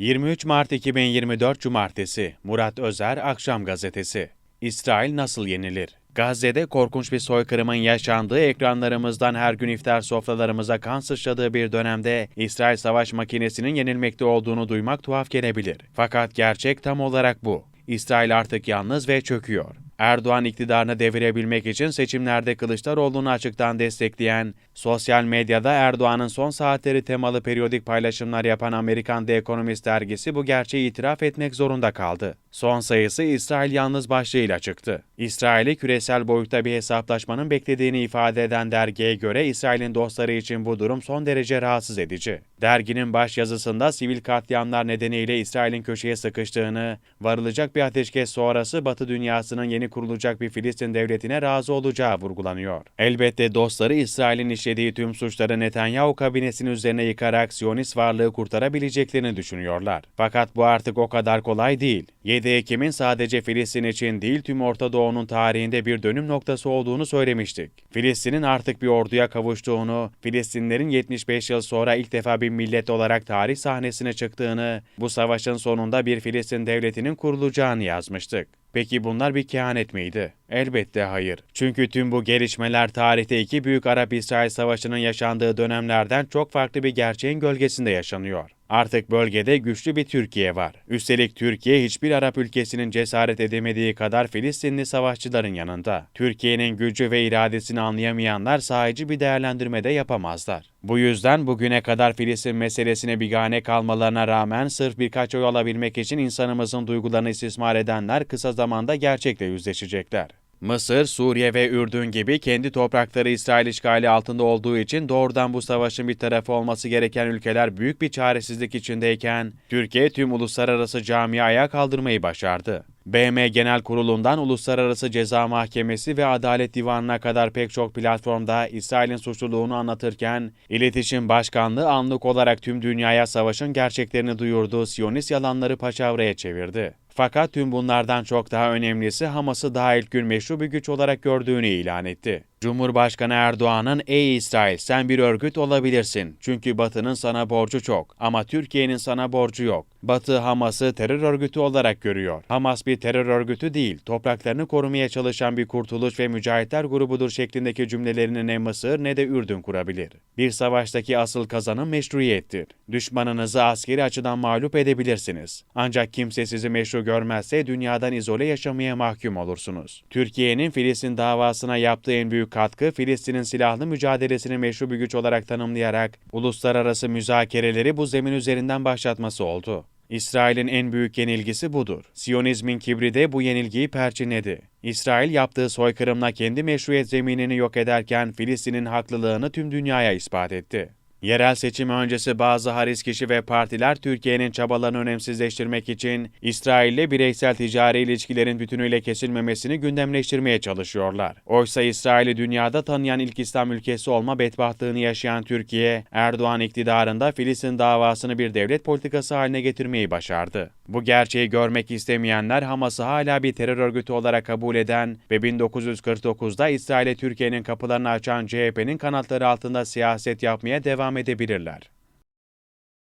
23 Mart 2024 Cumartesi Murat Özer Akşam Gazetesi İsrail nasıl yenilir? Gazze'de korkunç bir soykırımın yaşandığı ekranlarımızdan her gün iftar sofralarımıza kan sıçradığı bir dönemde İsrail savaş makinesinin yenilmekte olduğunu duymak tuhaf gelebilir. Fakat gerçek tam olarak bu. İsrail artık yalnız ve çöküyor. Erdoğan iktidarını devirebilmek için seçimlerde Kılıçdaroğlu'nu açıktan destekleyen, sosyal medyada Erdoğan'ın son saatleri temalı periyodik paylaşımlar yapan Amerikan The Economist dergisi bu gerçeği itiraf etmek zorunda kaldı. Son sayısı İsrail yalnız başlığıyla çıktı. İsrail'i küresel boyutta bir hesaplaşmanın beklediğini ifade eden dergiye göre İsrail'in dostları için bu durum son derece rahatsız edici. Derginin baş yazısında sivil katliamlar nedeniyle İsrail'in köşeye sıkıştığını, varılacak bir ateşkes sonrası Batı dünyasının yeni kurulacak bir Filistin devletine razı olacağı vurgulanıyor. Elbette dostları İsrail'in işlediği tüm suçları Netanyahu kabinesinin üzerine yıkarak Siyonist varlığı kurtarabileceklerini düşünüyorlar. Fakat bu artık o kadar kolay değil. 7 Ekim'in sadece Filistin için değil tüm Orta Doğu'nun tarihinde bir dönüm noktası olduğunu söylemiştik. Filistin'in artık bir orduya kavuştuğunu, Filistinlerin 75 yıl sonra ilk defa bir millet olarak tarih sahnesine çıktığını, bu savaşın sonunda bir Filistin devletinin kurulacağını yazmıştık. Peki bunlar bir kehanet miydi? Elbette hayır. Çünkü tüm bu gelişmeler tarihte iki büyük Arap-İsrail savaşının yaşandığı dönemlerden çok farklı bir gerçeğin gölgesinde yaşanıyor. Artık bölgede güçlü bir Türkiye var. Üstelik Türkiye hiçbir Arap ülkesinin cesaret edemediği kadar Filistinli savaşçıların yanında. Türkiye'nin gücü ve iradesini anlayamayanlar sahici bir değerlendirme de yapamazlar. Bu yüzden bugüne kadar Filistin meselesine bigane kalmalarına rağmen sırf birkaç oy alabilmek için insanımızın duygularını istismar edenler kısa zamanda gerçekle yüzleşecekler. Mısır, Suriye ve Ürdün gibi kendi toprakları İsrail işgali altında olduğu için doğrudan bu savaşın bir tarafı olması gereken ülkeler büyük bir çaresizlik içindeyken, Türkiye tüm uluslararası camiaya kaldırmayı başardı. BM Genel Kurulu'ndan Uluslararası Ceza Mahkemesi ve Adalet Divanı'na kadar pek çok platformda İsrail'in suçluluğunu anlatırken, İletişim Başkanlığı anlık olarak tüm dünyaya savaşın gerçeklerini duyurduğu Siyonist yalanları paçavraya çevirdi. Fakat tüm bunlardan çok daha önemlisi Hamas'ı daha ilk gün meşru bir güç olarak gördüğünü ilan etti. Cumhurbaşkanı Erdoğan'ın ''Ey İsrail sen bir örgüt olabilirsin çünkü Batı'nın sana borcu çok ama Türkiye'nin sana borcu yok. Batı Hamas'ı terör örgütü olarak görüyor. Hamas bir terör örgütü değil, topraklarını korumaya çalışan bir kurtuluş ve mücahitler grubudur şeklindeki cümlelerini ne Mısır ne de Ürdün kurabilir. Bir savaştaki asıl kazanım meşruiyettir. Düşmanınızı askeri açıdan mağlup edebilirsiniz. Ancak kimse sizi meşru görmezse dünyadan izole yaşamaya mahkum olursunuz. Türkiye'nin Filistin davasına yaptığı en büyük katkı Filistin'in silahlı mücadelesini meşru bir güç olarak tanımlayarak uluslararası müzakereleri bu zemin üzerinden başlatması oldu. İsrail'in en büyük yenilgisi budur. Siyonizmin kibri de bu yenilgiyi perçinledi. İsrail yaptığı soykırımla kendi meşruiyet zeminini yok ederken Filistin'in haklılığını tüm dünyaya ispat etti. Yerel seçim öncesi bazı haris kişi ve partiler Türkiye'nin çabalarını önemsizleştirmek için İsrail'le bireysel ticari ilişkilerin bütünüyle kesilmemesini gündemleştirmeye çalışıyorlar. Oysa İsrail'i dünyada tanıyan ilk İslam ülkesi olma bedbahtlığını yaşayan Türkiye, Erdoğan iktidarında Filistin davasını bir devlet politikası haline getirmeyi başardı. Bu gerçeği görmek istemeyenler Hamas'ı hala bir terör örgütü olarak kabul eden ve 1949'da İsrail'e Türkiye'nin kapılarını açan CHP'nin kanatları altında siyaset yapmaya devam edebilirler.